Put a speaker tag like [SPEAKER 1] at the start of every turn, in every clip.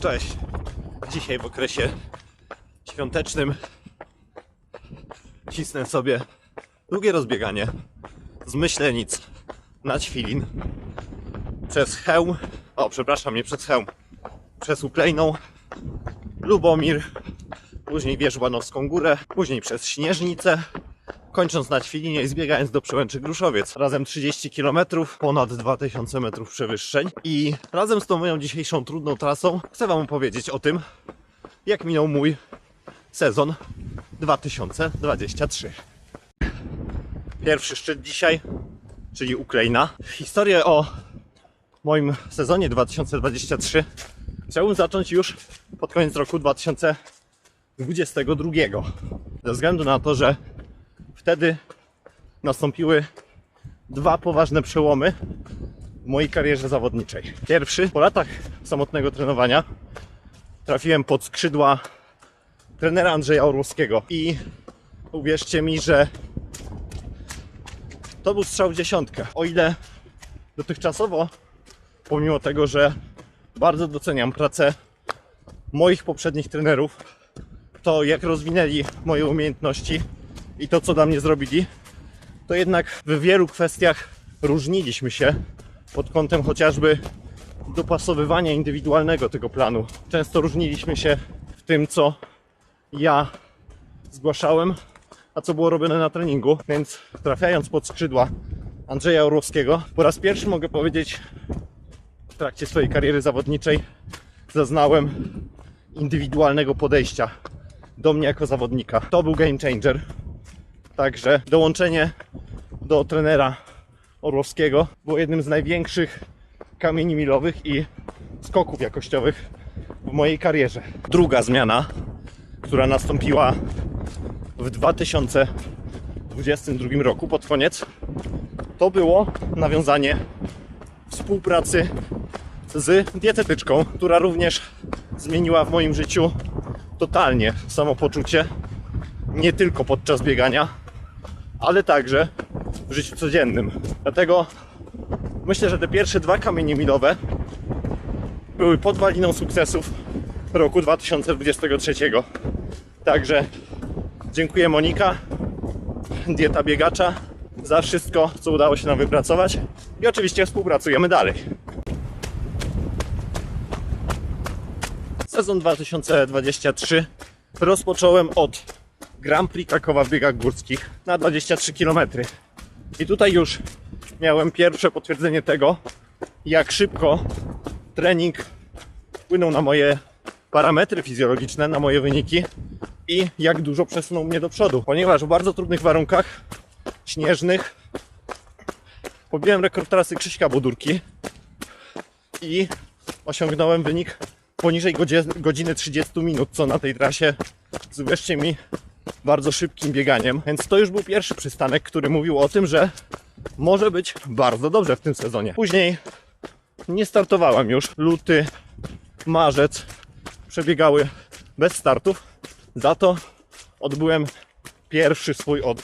[SPEAKER 1] Cześć. Dzisiaj w okresie świątecznym cisnę sobie długie rozbieganie z Myślenic na Ćwilin przez Chełm, o przepraszam, nie przez Chełm, przez Uklejną, Lubomir, później Wierzbanowską Górę, później przez Śnieżnicę, kończąc na Ćwilinie i zbiegając do Przełęczy Gruszowiec. Razem 30 km, ponad 2000 metrów przewyższeń. I razem z tą moją dzisiejszą trudną trasą chcę Wam opowiedzieć o tym, jak minął mój sezon 2023. Pierwszy szczyt dzisiaj, czyli Ukraina. Historię o moim sezonie 2023 chciałbym zacząć już pod koniec roku 2022. Ze względu na to, że wtedy nastąpiły dwa poważne przełomy w mojej karierze zawodniczej. Pierwszy, po latach samotnego trenowania, trafiłem pod skrzydła trenera Andrzeja Orłowskiego i uwierzcie mi, że to był strzał w dziesiątkę. O ile dotychczasowo, pomimo tego, że bardzo doceniam pracę moich poprzednich trenerów, to jak rozwinęli moje umiejętności i to, co dla mnie zrobili, to jednak w wielu kwestiach różniliśmy się pod kątem chociażby dopasowywania indywidualnego tego planu. Często różniliśmy się w tym, co ja zgłaszałem, a co było robione na treningu, więc trafiając pod skrzydła Andrzeja Orłowskiego, po raz pierwszy mogę powiedzieć w trakcie swojej kariery zawodniczej zaznałem indywidualnego podejścia do mnie jako zawodnika. To był game changer. Także dołączenie do trenera Orłowskiego było jednym z największych kamieni milowych i skoków jakościowych w mojej karierze. Druga zmiana, która nastąpiła w 2022 roku pod koniec, to było nawiązanie współpracy z dietetyczką, która również zmieniła w moim życiu totalnie samopoczucie, nie tylko podczas biegania, ale także w życiu codziennym. Dlatego myślę, że te pierwsze dwa kamienie milowe były podwaliną sukcesów roku 2023. Także dziękuję Monika, dieta biegacza, za wszystko, co udało się nam wypracować i oczywiście współpracujemy dalej. Sezon 2023 rozpocząłem od Grand Prix Krakowa w biegach górskich na 23 km. I tutaj już miałem pierwsze potwierdzenie tego, jak szybko trening wpłynął na moje parametry fizjologiczne, na moje wyniki i jak dużo przesunął mnie do przodu. Ponieważ w bardzo trudnych warunkach śnieżnych pobiłem rekord trasy Krzyśka Bodurki i osiągnąłem wynik poniżej godziny 30 minut, co na tej trasie, zwierzcie mi, bardzo szybkim bieganiem. Więc to już był pierwszy przystanek, który mówił o tym, że może być bardzo dobrze w tym sezonie. Później nie startowałem już. Luty, marzec przebiegały bez startów. Za to odbyłem pierwszy swój od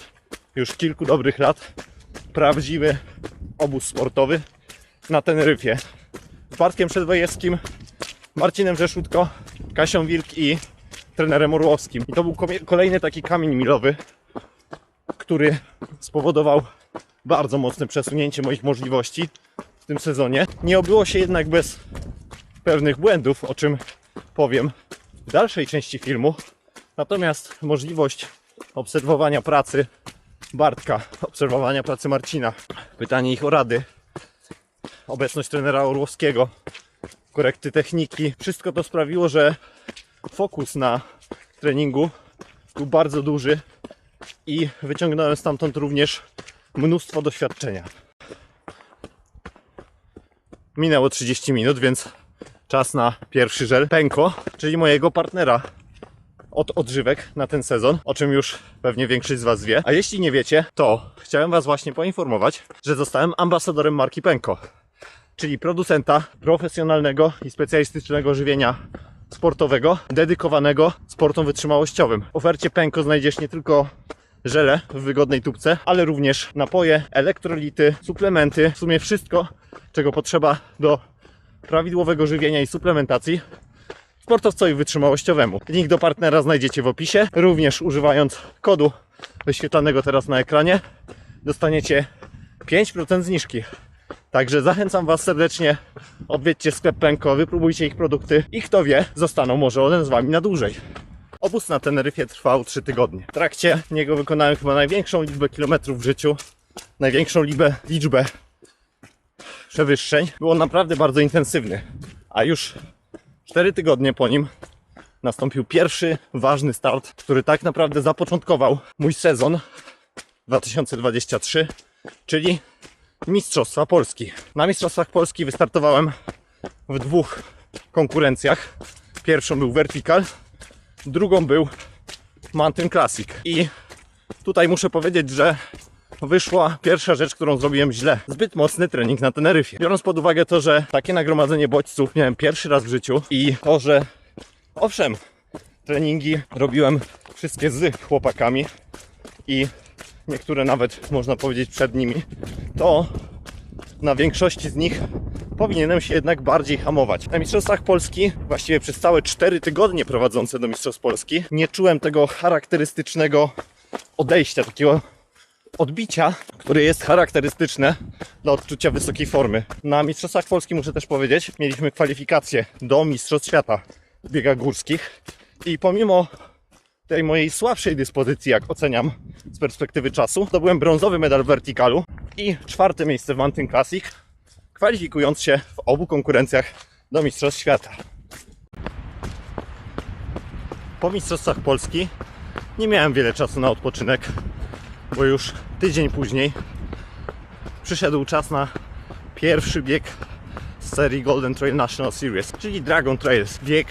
[SPEAKER 1] już kilku dobrych lat prawdziwy obóz sportowy na Teneryfie. Z Bartkiem Przedwojewskim, Marcinem Rzeszutko, Kasią Wilk i trenerem Orłowskim. I to był kolejny taki kamień milowy, który spowodował bardzo mocne przesunięcie moich możliwości w tym sezonie. Nie obyło się jednak bez pewnych błędów, o czym powiem w dalszej części filmu. Natomiast możliwość obserwowania pracy Bartka, obserwowania pracy Marcina, pytanie ich o rady, obecność trenera Orłowskiego, korekty techniki, wszystko to sprawiło, że fokus na treningu był bardzo duży i wyciągnąłem stamtąd również mnóstwo doświadczenia. Minęło 30 minut, więc czas na pierwszy żel Penko, czyli mojego partnera od odżywek na ten sezon, o czym już pewnie większość z Was wie. A jeśli nie wiecie, to chciałem Was właśnie poinformować, że zostałem ambasadorem marki Penko, czyli producenta profesjonalnego i specjalistycznego żywienia sportowego, dedykowanego sportom wytrzymałościowym. W ofercie Penko znajdziesz nie tylko żele w wygodnej tubce, ale również napoje, elektrolity, suplementy, w sumie wszystko, czego potrzeba do prawidłowego żywienia i suplementacji. sportowcowi wytrzymałościowemu. Link do partnera znajdziecie w opisie. Również używając kodu wyświetlanego teraz na ekranie dostaniecie 5% zniżki. Także zachęcam Was serdecznie, odwiedźcie sklep Penko, wypróbujcie ich produkty i kto wie, zostaną może one z Wami na dłużej. Obóz na Teneryfie trwał 3 tygodnie. W trakcie niego wykonałem chyba największą liczbę kilometrów w życiu, największą liczbę, liczbę przewyższeń. Było naprawdę bardzo intensywny, a już 4 tygodnie po nim nastąpił pierwszy ważny start, który tak naprawdę zapoczątkował mój sezon 2023, czyli Mistrzostwa Polski. Na Mistrzostwach Polski wystartowałem w dwóch konkurencjach. Pierwszą był Vertical, drugą był Mountain Classic. I tutaj muszę powiedzieć, że wyszła pierwsza rzecz, którą zrobiłem źle. Zbyt mocny trening na Teneryfie. Biorąc pod uwagę to, że takie nagromadzenie bodźców miałem pierwszy raz w życiu i to, że owszem, treningi robiłem wszystkie z chłopakami i niektóre nawet można powiedzieć przed nimi, to na większości z nich powinienem się jednak bardziej hamować. Na Mistrzostwach Polski, właściwie przez całe 4 tygodnie prowadzące do Mistrzostw Polski, nie czułem tego charakterystycznego odejścia, takiego odbicia, które jest charakterystyczne dla odczucia wysokiej formy. Na Mistrzostwach Polski muszę też powiedzieć, mieliśmy kwalifikacje do Mistrzostw Świata w biegach górskich i pomimo tej mojej słabszej dyspozycji, jak oceniam z perspektywy czasu, zdobyłem brązowy medal w vertikalu i czwarte miejsce w Mountain Classic, kwalifikując się w obu konkurencjach do Mistrzostw Świata. Po Mistrzostwach Polski nie miałem wiele czasu na odpoczynek, bo już tydzień później przyszedł czas na pierwszy bieg z serii Golden Trail National Series, czyli Dragon Trails. Bieg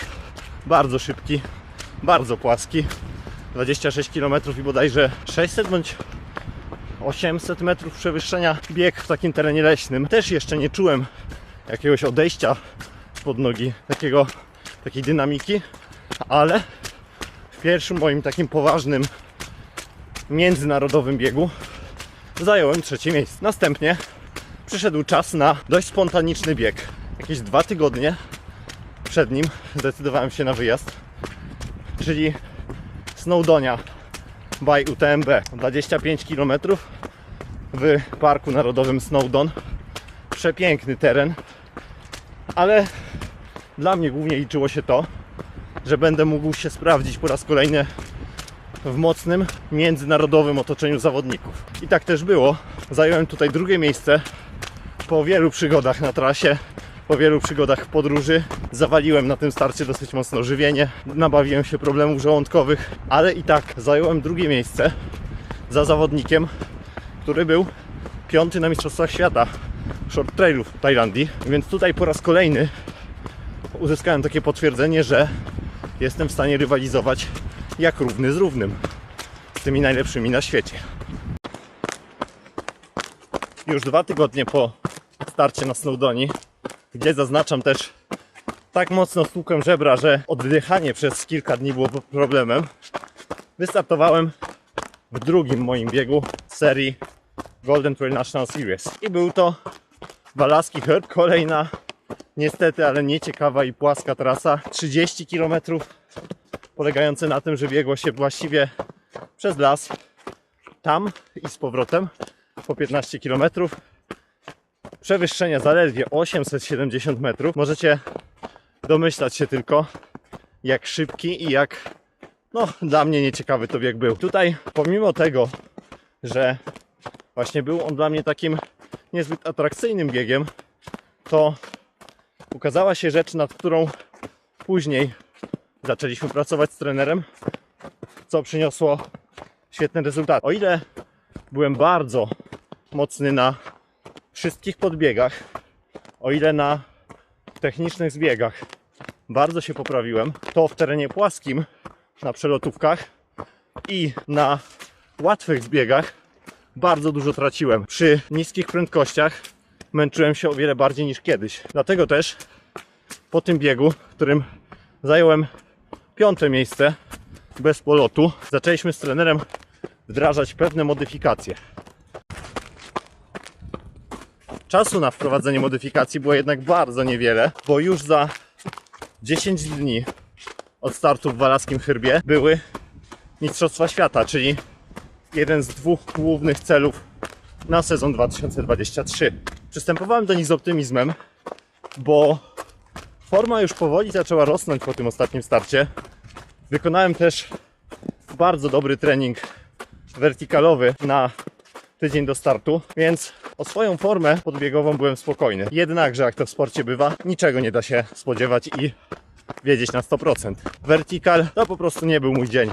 [SPEAKER 1] bardzo szybki, bardzo płaski, 26 km i bodajże 600 bądź 800 metrów przewyższenia bieg w takim terenie leśnym. Też jeszcze nie czułem jakiegoś odejścia pod nogi, takiego, takiej dynamiki, ale w pierwszym moim takim poważnym międzynarodowym biegu zająłem trzecie miejsce. Następnie przyszedł czas na dość spontaniczny bieg. Jakieś dwa tygodnie przed nim zdecydowałem się na wyjazd, czyli Snowdonia by UTMB. 25 km w Parku Narodowym Snowdon. Przepiękny teren, ale dla mnie głównie liczyło się to, że będę mógł się sprawdzić po raz kolejny w mocnym międzynarodowym otoczeniu zawodników. I tak też było. Zająłem tutaj drugie miejsce po wielu przygodach na trasie, po wielu przygodach w podróży. Zawaliłem na tym starcie dosyć mocno żywienie, nabawiłem się problemów żołądkowych, ale i tak zająłem drugie miejsce za zawodnikiem, który był piąty na Mistrzostwach Świata short trailu w Tajlandii. Więc tutaj po raz kolejny uzyskałem takie potwierdzenie, że jestem w stanie rywalizować jak równy z równym z tymi najlepszymi na świecie. Już dwa tygodnie po starcie na Snowdoni, gdzie zaznaczam też tak mocno stłukłem żebra, że oddychanie przez kilka dni było problemem, wystartowałem w drugim moim biegu serii Golden Trail National Series. I był to Walaski Herb, kolejna niestety, ale nieciekawa i płaska trasa. 30 km polegające na tym, że biegło się właściwie przez las, tam i z powrotem po 15 km. Przewyższenia zaledwie 870 metrów. Możecie domyślać się tylko, jak szybki i jak, no, dla mnie nieciekawy to bieg był. Tutaj, pomimo tego, że właśnie był on dla mnie takim niezbyt atrakcyjnym biegiem, to ukazała się rzecz, nad którą później zaczęliśmy pracować z trenerem, co przyniosło świetne rezultaty. O ile byłem bardzo mocny na wszystkich podbiegach, o ile na technicznych zbiegach bardzo się poprawiłem, to w terenie płaskim, na przelotówkach i na łatwych zbiegach bardzo dużo traciłem. Przy niskich prędkościach męczyłem się o wiele bardziej niż kiedyś. Dlatego też po tym biegu, w którym zająłem piąte miejsce bez polotu, zaczęliśmy z trenerem wdrażać pewne modyfikacje. Czasu na wprowadzenie modyfikacji było jednak bardzo niewiele, bo już za 10 dni od startu w Walaskim Chyrbie były Mistrzostwa Świata, czyli jeden z dwóch głównych celów na sezon 2023. Przystępowałem do nich z optymizmem, bo forma już powoli zaczęła rosnąć po tym ostatnim starcie. Wykonałem też bardzo dobry trening wertykalowy na tydzień do startu, więc o swoją formę podbiegową byłem spokojny. Jednakże, jak to w sporcie bywa, niczego nie da się spodziewać i wiedzieć na 100%. Vertical to po prostu nie był mój dzień.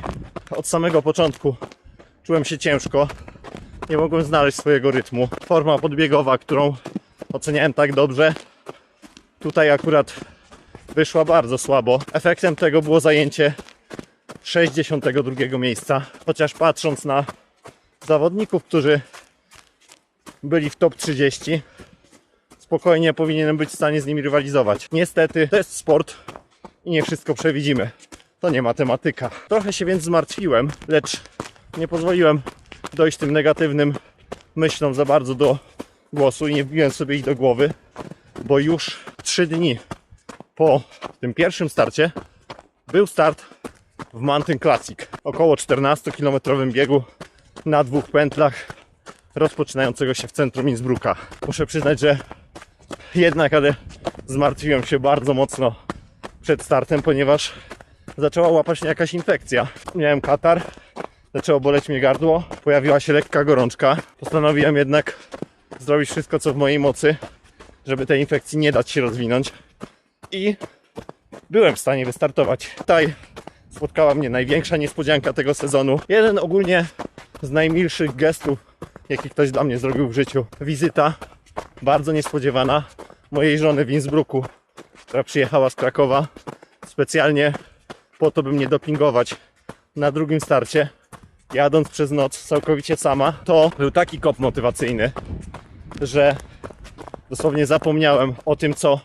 [SPEAKER 1] Od samego początku czułem się ciężko, nie mogłem znaleźć swojego rytmu. Forma podbiegowa, którą oceniałem tak dobrze, tutaj akurat wyszła bardzo słabo. Efektem tego było zajęcie 62 miejsca, chociaż patrząc na zawodników, którzy byli w top 30, spokojnie powinienem być w stanie z nimi rywalizować. Niestety to jest sport i nie wszystko przewidzimy. To nie matematyka. Trochę się więc zmartwiłem, lecz nie pozwoliłem dojść tym negatywnym myślom za bardzo do głosu i nie wbiłem sobie ich do głowy, bo już 3 dni po tym pierwszym starcie był start w Mountain Classic. Około 14-kilometrowym biegu na dwóch pętlach rozpoczynającego się w centrum Innsbrucka. Muszę przyznać, że jednak, ale zmartwiłem się bardzo mocno przed startem, ponieważ zaczęła łapać mnie jakaś infekcja. Miałem katar, zaczęło boleć mnie gardło, pojawiła się lekka gorączka. Postanowiłem jednak zrobić wszystko, co w mojej mocy, żeby tej infekcji nie dać się rozwinąć. I byłem w stanie wystartować. Tutaj spotkała mnie największa niespodzianka tego sezonu. Jeden ogólnie z najmilszych gestów, jaki ktoś dla mnie zrobił w życiu. Wizyta bardzo niespodziewana mojej żony w Innsbrucku, która przyjechała z Krakowa specjalnie po to, by mnie dopingować na drugim starcie. Jadąc przez noc całkowicie sama, to był taki kop motywacyjny, że dosłownie zapomniałem o tym, co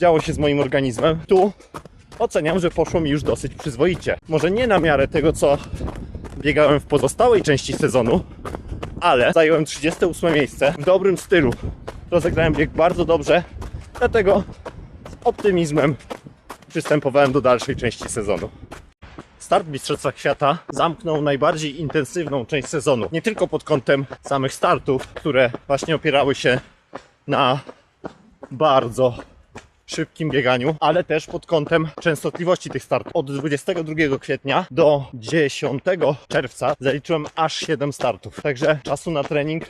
[SPEAKER 1] działo się z moim organizmem. Tu oceniam, że poszło mi już dosyć przyzwoicie. Może nie na miarę tego, co biegałem w pozostałej części sezonu, ale zająłem 38 miejsce w dobrym stylu. Rozegrałem bieg bardzo dobrze, dlatego z optymizmem przystępowałem do dalszej części sezonu. Start w Mistrzostwach Świata zamknął najbardziej intensywną część sezonu. Nie tylko pod kątem samych startów, które właśnie opierały się na bardzo szybkim bieganiu, ale też pod kątem częstotliwości tych startów. Od 22 kwietnia do 10 czerwca zaliczyłem aż 7 startów. Także czasu na trening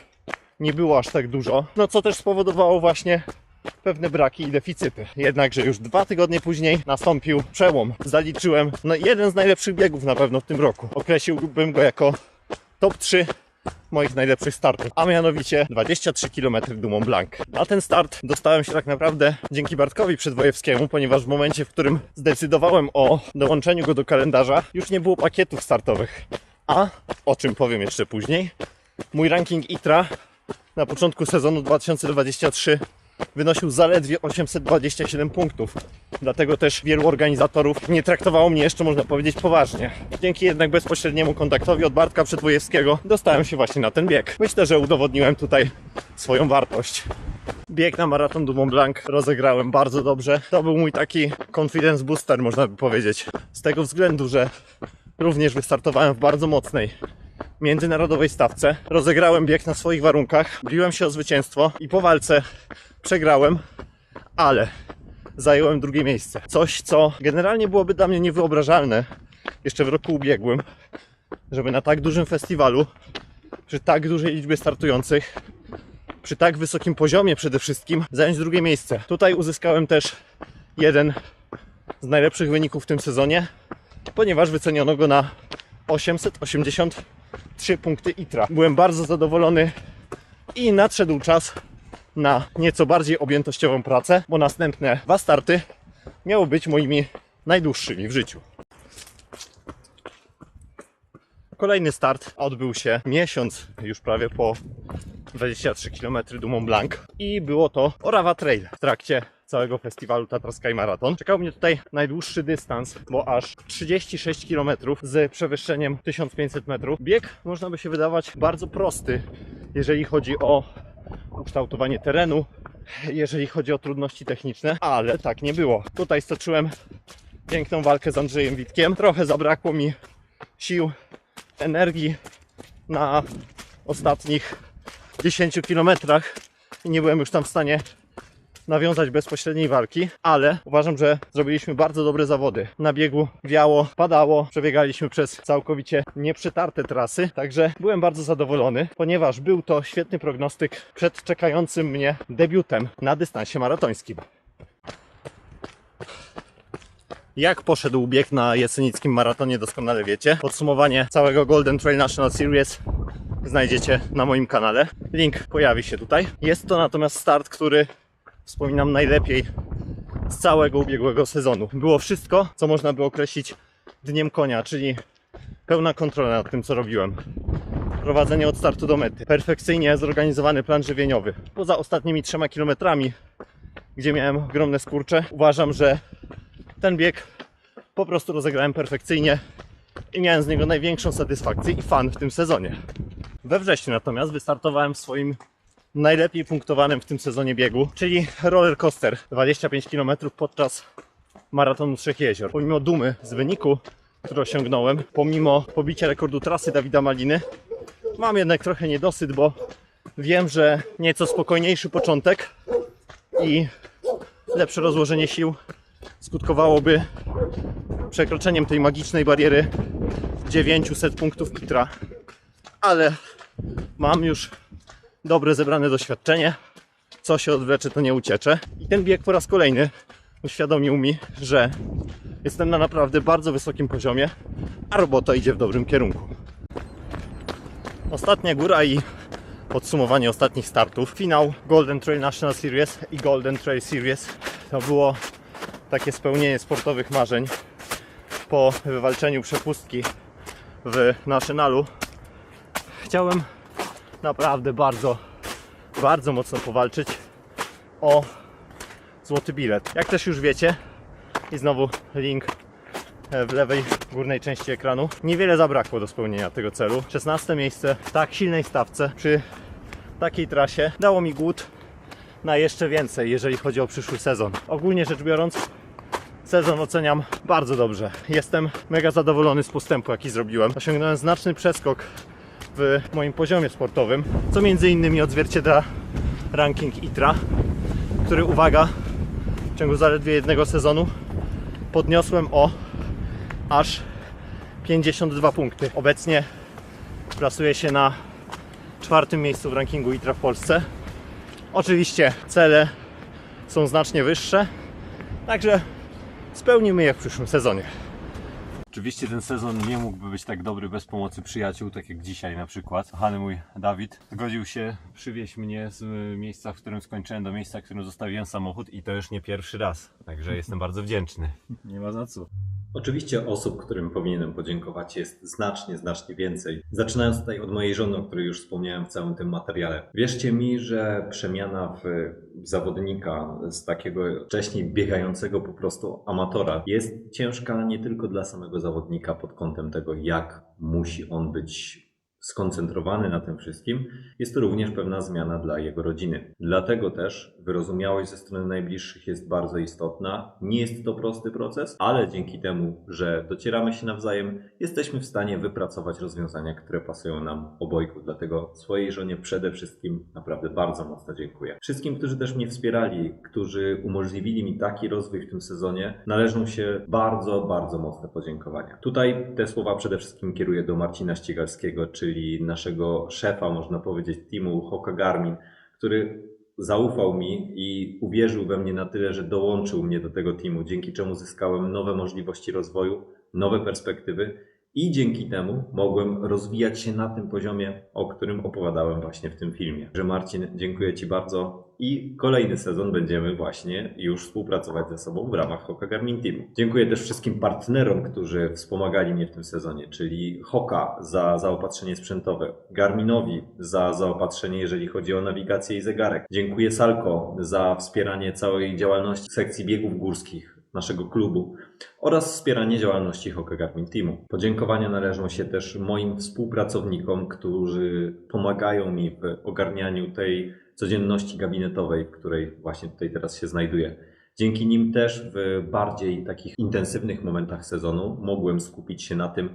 [SPEAKER 1] nie było aż tak dużo. No co też spowodowało właśnie pewne braki i deficyty. Jednakże już dwa tygodnie później nastąpił przełom. Zaliczyłem no, jeden z najlepszych biegów na pewno w tym roku. Określiłbym go jako top 3 moich najlepszych startów, a mianowicie 23 km du Mont Blanc. Na ten start dostałem się tak naprawdę dzięki Bartkowi Przedwojewskiemu, ponieważ w momencie, w którym zdecydowałem o dołączeniu go do kalendarza, już nie było pakietów startowych. A, o czym powiem jeszcze później, mój ranking ITRA na początku sezonu 2023 wynosił zaledwie 827 punktów. Dlatego też wielu organizatorów nie traktowało mnie jeszcze, można powiedzieć, poważnie. Dzięki jednak bezpośredniemu kontaktowi od Bartka Przedwojewskiego dostałem się właśnie na ten bieg. Myślę, że udowodniłem tutaj swoją wartość. Bieg na maraton du Mont Blanc rozegrałem bardzo dobrze. To był mój taki confidence booster, można by powiedzieć. Z tego względu, że również wystartowałem w bardzo mocnej międzynarodowej stawce. Rozegrałem bieg na swoich warunkach, biłem się o zwycięstwo i po walce przegrałem, ale zająłem drugie miejsce. Coś, co generalnie byłoby dla mnie niewyobrażalne jeszcze w roku ubiegłym, żeby na tak dużym festiwalu, przy tak dużej liczbie startujących, przy tak wysokim poziomie przede wszystkim, zająć drugie miejsce. Tutaj uzyskałem też jeden z najlepszych wyników w tym sezonie, ponieważ wyceniono go na 883 punkty ITRA. Byłem bardzo zadowolony i nadszedł czas na nieco bardziej objętościową pracę, bo następne dwa starty miały być moimi najdłuższymi w życiu. Kolejny start odbył się miesiąc już prawie po 23 km du Mont Blanc i było to Orawa Trail w trakcie całego festiwalu Tatra Sky Marathon. Czekał mnie tutaj najdłuższy dystans, bo aż 36 km z przewyższeniem 1500 metrów. Bieg można by się wydawać bardzo prosty, jeżeli chodzi o ukształtowanie terenu, jeżeli chodzi o trudności techniczne, ale tak nie było. Tutaj stoczyłem piękną walkę z Andrzejem Witkiem. Trochę zabrakło mi sił, energii na ostatnich 10 kilometrach i nie byłem już tam w stanie nawiązać bezpośredniej walki, ale uważam, że zrobiliśmy bardzo dobre zawody. Na biegu wiało, padało, przebiegaliśmy przez całkowicie nieprzetarte trasy, także byłem bardzo zadowolony, ponieważ był to świetny prognostyk przed czekającym mnie debiutem na dystansie maratońskim. Jak poszedł bieg na jesenickim maratonie doskonale wiecie. Podsumowanie całego Golden Trail National Series znajdziecie na moim kanale. Link pojawi się tutaj. Jest to natomiast start, który wspominam najlepiej z całego ubiegłego sezonu. Było wszystko, co można by określić dniem konia, czyli pełna kontrola nad tym, co robiłem. Prowadzenie od startu do mety. Perfekcyjnie zorganizowany plan żywieniowy. Poza ostatnimi trzema kilometrami, gdzie miałem ogromne skurcze, uważam, że ten bieg po prostu rozegrałem perfekcyjnie i miałem z niego największą satysfakcję i fan w tym sezonie. We wrześniu natomiast wystartowałem w swoim najlepiej punktowanym w tym sezonie biegu, czyli roller coaster 25 km podczas maratonu Trzech Jezior. Pomimo dumy z wyniku, który osiągnąłem, pomimo pobicia rekordu trasy Dawida Maliny, mam jednak trochę niedosyt, bo wiem, że nieco spokojniejszy początek i lepsze rozłożenie sił skutkowałoby przekroczeniem tej magicznej bariery 900 punktów Pitra. Ale mam już dobre zebrane doświadczenie. Co się odwlecze, to nie uciecze. I ten bieg po raz kolejny uświadomił mi, że jestem na naprawdę bardzo wysokim poziomie, a robota idzie w dobrym kierunku. Ostatnia góra i podsumowanie ostatnich startów. Finał Golden Trail National Series i Golden Trail Series to było takie spełnienie sportowych marzeń po wywalczeniu przepustki w Nationalu. Chciałem naprawdę bardzo, bardzo mocno powalczyć o złoty bilet. Jak też już wiecie, i znowu link w lewej górnej części ekranu. Niewiele zabrakło do spełnienia tego celu. 16 miejsce w tak silnej stawce przy takiej trasie dało mi głód na jeszcze więcej, jeżeli chodzi o przyszły sezon. Ogólnie rzecz biorąc, sezon oceniam bardzo dobrze. Jestem mega zadowolony z postępu, jaki zrobiłem. Osiągnąłem znaczny przeskok w moim poziomie sportowym, co między innymi odzwierciedla ranking ITRA, który uwaga, w ciągu zaledwie jednego sezonu podniosłem o aż 52 punkty. Obecnie plasuję się na czwartym miejscu w rankingu ITRA w Polsce. Oczywiście cele są znacznie wyższe, także spełnimy je w przyszłym sezonie.
[SPEAKER 2] Oczywiście ten sezon nie mógłby być tak dobry bez pomocy przyjaciół, tak jak dzisiaj na przykład. Kochany mój Dawid zgodził się przywieźć mnie z miejsca, w którym skończyłem, do miejsca, w którym zostawiłem samochód i to już nie pierwszy raz. Także jestem bardzo wdzięczny.
[SPEAKER 3] Nie ma za co.
[SPEAKER 4] Oczywiście osób, którym powinienem podziękować jest znacznie, znacznie więcej. Zaczynając tutaj od mojej żony, o której już wspomniałem w całym tym materiale. Wierzcie mi, że przemiana w zawodnika z takiego wcześniej biegającego po prostu amatora jest ciężka nie tylko dla samego zawodnika pod kątem tego, jak musi on być skoncentrowany na tym wszystkim, jest to również pewna zmiana dla jego rodziny. Dlatego też wyrozumiałość ze strony najbliższych jest bardzo istotna. Nie jest to prosty proces, ale dzięki temu, że docieramy się nawzajem, jesteśmy w stanie wypracować rozwiązania, które pasują nam obojgu. Dlatego swojej żonie przede wszystkim naprawdę bardzo mocno dziękuję. Wszystkim, którzy też mnie wspierali, którzy umożliwili mi taki rozwój w tym sezonie, należą się bardzo, bardzo mocne podziękowania. Tutaj te słowa przede wszystkim kieruję do Marcina Ścigalskiego, czyli naszego szefa, można powiedzieć, teamu Hoka Garmin, który zaufał mi i uwierzył we mnie na tyle, że dołączył mnie do tego teamu, dzięki czemu zyskałem nowe możliwości rozwoju, nowe perspektywy i dzięki temu mogłem rozwijać się na tym poziomie, o którym opowiadałem właśnie w tym filmie. Że Marcin, dziękuję Ci bardzo i kolejny sezon będziemy właśnie już współpracować ze sobą w ramach Hoka Garmin Teamu. Dziękuję też wszystkim partnerom, którzy wspomagali mnie w tym sezonie, czyli Hoka za zaopatrzenie sprzętowe, Garminowi za zaopatrzenie, jeżeli chodzi o nawigację i zegarek. Dziękuję Salko za wspieranie całej działalności sekcji biegów górskich naszego klubu oraz wspieranie działalności Hoka Garmin Teamu. Podziękowania należą się też moim współpracownikom, którzy pomagają mi w ogarnianiu tej codzienności gabinetowej, w której właśnie tutaj teraz się znajduję. Dzięki nim też w bardziej takich intensywnych momentach sezonu mogłem skupić się na tym,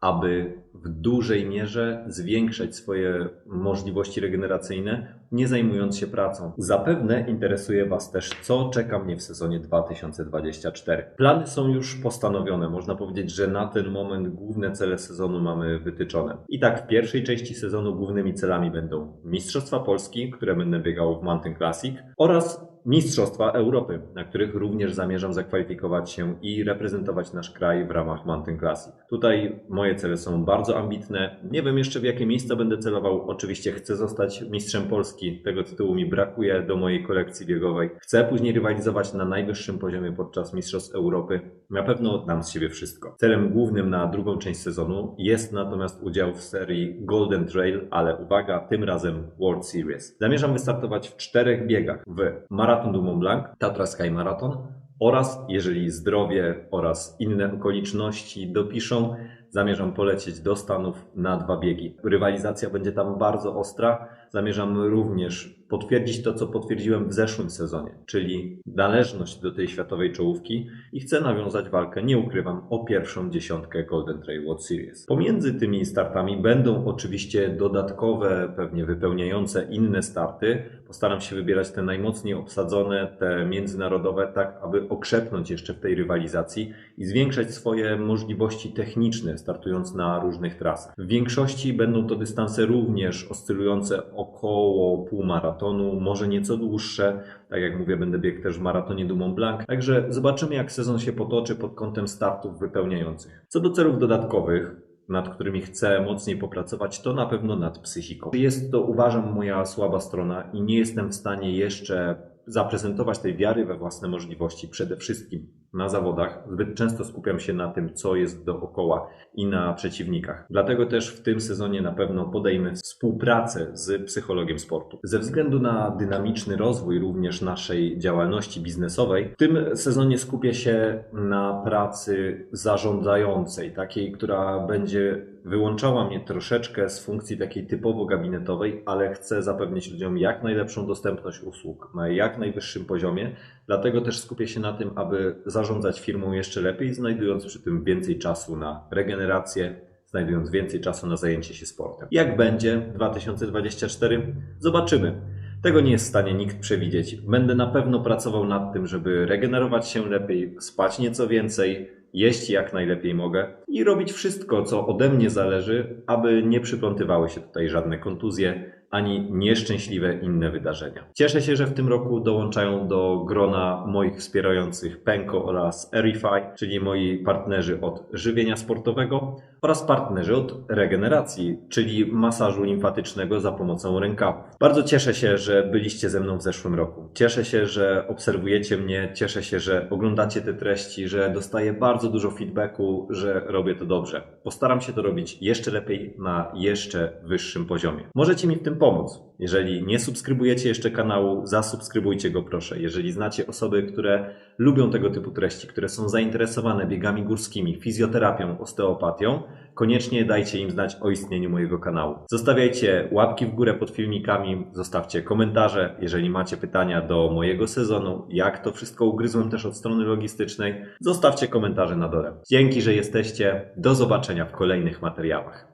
[SPEAKER 4] aby w dużej mierze zwiększać swoje możliwości regeneracyjne, nie zajmując się pracą. Zapewne interesuje Was też, co czeka mnie w sezonie 2024. Plany są już postanowione. Można powiedzieć, że na ten moment główne cele sezonu mamy wytyczone. I tak w pierwszej części sezonu głównymi celami będą Mistrzostwa Polski, które będę biegał w Mountain Classic oraz Mistrzostwa Europy, na których również zamierzam zakwalifikować się i reprezentować nasz kraj w ramach Mountain Classic. Tutaj moje cele są bardzo ambitne. Nie wiem jeszcze w jakie miejsca będę celował. Oczywiście chcę zostać mistrzem Polski. Tego tytułu mi brakuje do mojej kolekcji biegowej. Chcę później rywalizować na najwyższym poziomie podczas Mistrzostw Europy. Na pewno oddam z siebie wszystko. Celem głównym na drugą część sezonu jest natomiast udział w serii Golden Trail, ale uwaga, tym razem World Series. Zamierzam wystartować w czterech biegach. W Marathon du Mont Blanc, Tatra Sky Marathon oraz, jeżeli zdrowie oraz inne okoliczności dopiszą, zamierzam polecieć do Stanów na dwa biegi. Rywalizacja będzie tam bardzo ostra. Zamierzam również potwierdzić to, co potwierdziłem w zeszłym sezonie, czyli należność do tej światowej czołówki i chcę nawiązać walkę, nie ukrywam, o pierwszą dziesiątkę Golden Trail World Series. Pomiędzy tymi startami będą oczywiście dodatkowe, pewnie wypełniające inne starty. Postaram się wybierać te najmocniej obsadzone, te międzynarodowe, tak aby okrzepnąć jeszcze w tej rywalizacji i zwiększać swoje możliwości techniczne, startując na różnych trasach. W większości będą to dystanse również oscylujące około półmaratonu, może nieco dłuższe. Tak jak mówię, będę biegł też w maratonie du Mont Blanc. Także zobaczymy, jak sezon się potoczy pod kątem startów wypełniających. Co do celów dodatkowych, nad którymi chcę mocniej popracować, to na pewno nad psychiką. Jest to, uważam, moja słaba strona i nie jestem w stanie jeszcze zaprezentować tej wiary we własne możliwości przede wszystkim na zawodach. Zbyt często skupiam się na tym, co jest dookoła i na przeciwnikach. Dlatego też w tym sezonie na pewno podejmę współpracę z psychologiem sportu. Ze względu na dynamiczny rozwój również naszej działalności biznesowej, w tym sezonie skupię się na pracy zarządzającej, takiej, która będzie wyłączała mnie troszeczkę z funkcji takiej typowo gabinetowej, ale chcę zapewnić ludziom jak najlepszą dostępność usług na jak najwyższym poziomie. Dlatego też skupię się na tym, aby zarządzać firmą jeszcze lepiej, znajdując przy tym więcej czasu na regenerację, znajdując więcej czasu na zajęcie się sportem. Jak będzie 2024? Zobaczymy. Tego nie jest w stanie nikt przewidzieć. Będę na pewno pracował nad tym, żeby regenerować się lepiej, spać nieco więcej, jeść jak najlepiej mogę i robić wszystko, co ode mnie zależy, aby nie przyplątywały się tutaj żadne kontuzje ani nieszczęśliwe inne wydarzenia. Cieszę się, że w tym roku dołączają do grona moich wspierających Penko oraz Erify, czyli moi partnerzy od żywienia sportowego oraz partnerzy od regeneracji, czyli masażu limfatycznego za pomocą rękawów. Bardzo cieszę się, że byliście ze mną w zeszłym roku. Cieszę się, że obserwujecie mnie, cieszę się, że oglądacie te treści, że dostaję bardzo dużo feedbacku, że robię to dobrze. Postaram się to robić jeszcze lepiej na jeszcze wyższym poziomie. Możecie mi w tym pomóc. Jeżeli nie subskrybujecie jeszcze kanału, zasubskrybujcie go proszę. Jeżeli znacie osoby, które lubią tego typu treści, które są zainteresowane biegami górskimi, fizjoterapią, osteopatią, koniecznie dajcie im znać o istnieniu mojego kanału. Zostawiajcie łapki w górę pod filmikami, zostawcie komentarze, jeżeli macie pytania do mojego sezonu, jak to wszystko ugryzłem też od strony logistycznej, zostawcie komentarze na dole. Dzięki, że jesteście. Do zobaczenia w kolejnych materiałach.